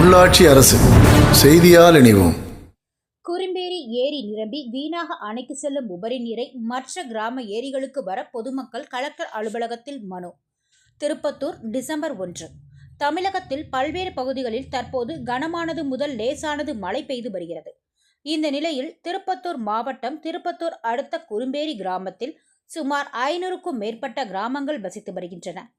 உள்ளாட்சி அரசு. செய்தியால் இணைவோம். குறும்பேரி ஏரி நிரம்பி வீணாக அணைக்கு செல்லும் உபரி நீரை மற்ற கிராம ஏரிகளுக்கு வர பொதுமக்கள் கலெக்டர் அலுவலகத்தில் மனு. திருப்பத்தூர் டிசம்பர் ஒன்று. தமிழகத்தில் பல்வேறு பகுதிகளில் தற்போது கனமானது முதல் லேசானது மழை பெய்து வருகிறது. இந்த நிலையில் திருப்பத்தூர் மாவட்டம் திருப்பத்தூர் அடுத்த குறும்பேரி கிராமத்தில் சுமார் ஐநூறுக்கும் மேற்பட்ட கிராமங்கள் வசித்து வருகின்றன.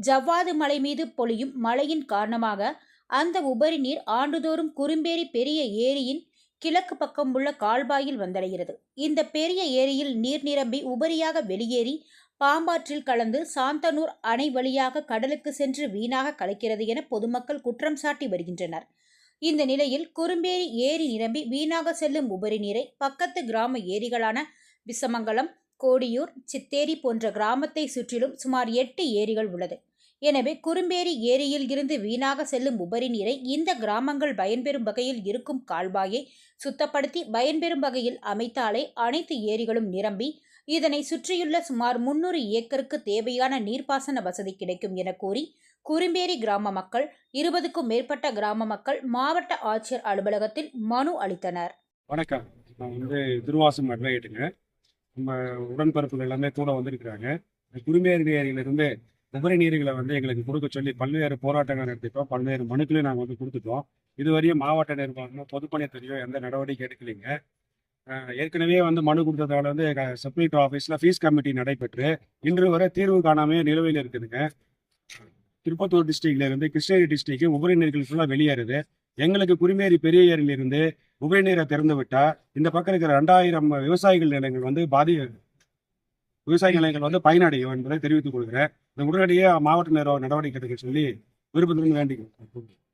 ஜவ்வாது மலை மீது பொழியும் மழையின் காரணமாக அந்த உபரி நீர் ஆண்டுதோறும் குறும்பேரி பெரிய ஏரியின் கிழக்கு பக்கம் உள்ள கால்வாயில் வந்தடைகிறது. இந்த பெரிய ஏரியில் நீர் நிரம்பி உபரியாக வெளியேறி பாம்பாற்றில் கலந்து சாந்தனூர் அணை வழியாக கடலுக்கு சென்று வீணாக கலக்கிறது என பொதுமக்கள் குற்றம் சாட்டி வருகின்றனர். இந்த நிலையில் குறும்பேரி ஏரி நிரம்பி வீணாக செல்லும் உபரி நீரை பக்கத்து கிராம ஏரிகளான விசமங்கலம் கோடியூர் சித்தேரி போன்ற கிராமத்தை சுற்றிலும் சுமார் எட்டு ஏரிகள் உள்ளது. எனவே குறும்பேரி ஏரியில் இருந்து வீணாக செல்லும் உபரி நீரை இந்த கிராமங்கள் பயன்பெறும் வகையில் இருக்கும் கால்வாயை சுத்தப்படுத்தி பயன்பெறும் வகையில் அமைத்தாலே அனைத்து ஏரிகளும் நிரம்பி இதனை சுற்றியுள்ள சுமார் முன்னூறு ஏக்கருக்கு தேவையான நீர்ப்பாசன வசதி கிடைக்கும் என கூறி குறும்பேரி கிராம மக்கள் இருபதுக்கும் மேற்பட்ட கிராம மக்கள் மாவட்ட ஆட்சியர் அலுவலகத்தில் மனு அளித்தனர். வணக்கம். நான் வந்து திருவாசம் அட்வொகேட்டுங்க. நம்ம உடன்பரப்புகள் எல்லாமே கூட வந்திருக்கிறாங்க. குறும்பேரி ஏரியிலிருந்து உபரி நீர்களை வந்து எங்களுக்கு கொடுக்க சொல்லி பல்வேறு போராட்டங்கள் நடத்திட்டோம். பல்வேறு மனுக்களையும் நாங்கள் வந்து கொடுத்துட்டோம். இதுவரையும் மாவட்ட நிர்வாகம் பொதுப்பணித்துறையோ எந்த நடவடிக்கை எடுக்கலைங்க. ஏற்கனவே வந்து மனு கொடுத்ததால வந்து செப்பரேட் ஆஃபீஸில் ஃபீஸ் கமிட்டி நடைபெற்று இன்று வரை தீர்வு காணாமே நிலுவையில் இருக்குதுங்க. திருப்பத்தூர் டிஸ்ட்ரிக்ட்லேருந்து கிருஷ்ணகிரி டிஸ்ட்ரிக்கு உபரி நீர்கள் ஃபுல்லாக வெளியேறுது. எங்களுக்கு குடிமேரி பெரிய ஏரியிலிருந்து உபரி நீரை திறந்து விட்டால் இந்த பக்கம் இருக்கிற ரெண்டாயிரம் விவசாயிகள் நிலங்கள் வந்து பாதி விவசாய நிலையங்கள் வந்து பயனடையும் என்பதை தெரிவித்துக் கொள்கிறேன். இந்த உடனடியாக மாவட்ட நிர்வாக நடவடிக்கை எடுக்க சொல்லி விருப்பத்துடன் வேண்டிக்கிறேன்